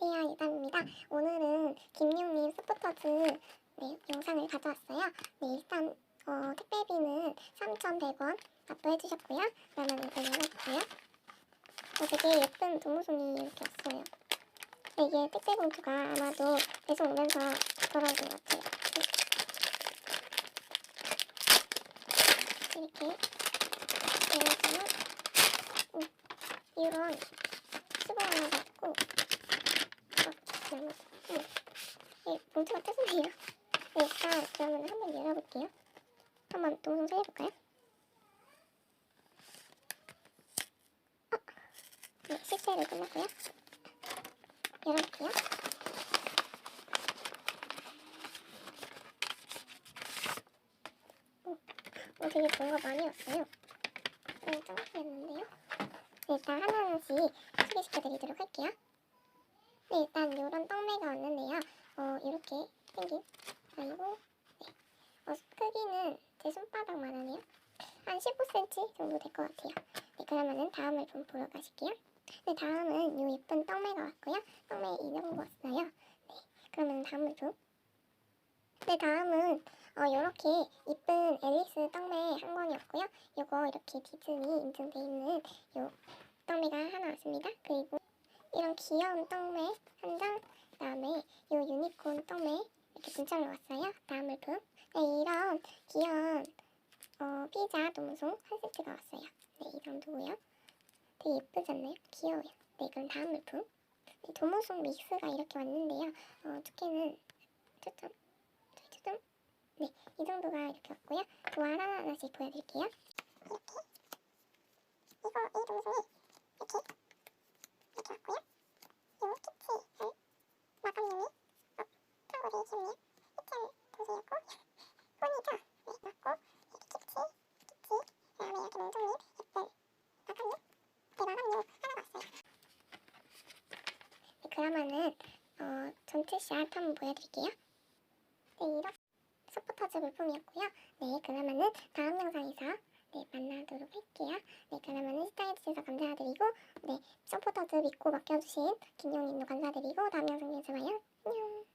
안녕하세요 유담입니다. 오늘은 김용님 스포터즈 네, 영상을 가져왔어요. 네 일단 어, 택배비는 3,100원 납부해 주셨고요. 그러면 이제 열어볼게요. 어, 되게 예쁜 도무송이 이렇게 왔어요. 네, 이게 택배 봉투가 아마도 배송 오면서 돌아오신 것 같아요. 네. 이렇게 열어주면 음, 이런 수건 하나 받고 어, 잘못 네. 뜯어내요. 네, 일단 그러면 한번 열어볼게요. 한번 동성 살려볼까요? 어, 네, 실패로 끝났고요. 열어볼게요. 오, 어, 되게 뭔가 많이 왔어요. 네, 짱이었는데요. 네, 일단 하나하나씩 소개시켜드리도록 할게요. 네, 일단 이런 떡매가 왔는데요. 어, 이렇게 생긴 아이고, 네. 어, 크기는 제 손바닥만 하네요. 한 15cm 정도 될 것 같아요. 네, 그러면은 다음을 좀 보러 가실게요. 네, 다음은 이 예쁜 떡매가 왔고요. 떡매 인형 왔어요. 네, 그러면 다음을 좀. 네, 다음은 어, 이렇게 이쁜 앨리스 떡매 한 권이 왔고요. 요거 이렇게 디즈니 인증돼 있는 요 떡매가 하나 왔습니다. 그리고 이런 귀여운 떡매 한 장, 그다음에 요 유니콘 떡매 이렇게 문자로 왔어요. 이런 귀여운 어, 피자 도무송 한 세트가 왔어요. 네, 이 정도고요. 되게 예쁘지 않나요? 귀여워요. 네, 그럼 다음 물품. 네, 도무송 믹스가 이렇게 왔는데요. 어, 두께는 초점, 초점. 네, 이 정도가 이렇게 왔고요. 또 하나하나씩 보여드릴게요. 이렇게. 이거, 이 도무송이 이렇게 이렇게 왔고요. 요 키치를 마감용이 어. 키치는 도수였고 폰이죠. 네, 맞고 이렇게 키치, 키치 그다음에 이렇게 몽종잎 예쁜 마감용 네, 마감용 하나가 왔어요. 네, 그러면은 어, 전투샷 한번 보여드릴게요. 네, 이렇게 서포터즈 물품이었고요. 네, 그러면은 다음 영상에서 네, 만나도록 할게요. 네, 그러면은 시청해주셔서 감사드리고, 네, 서포터즈 믿고 맡겨주신 김용님도 감사드리고, 다음 영상에서 봐요. 안녕.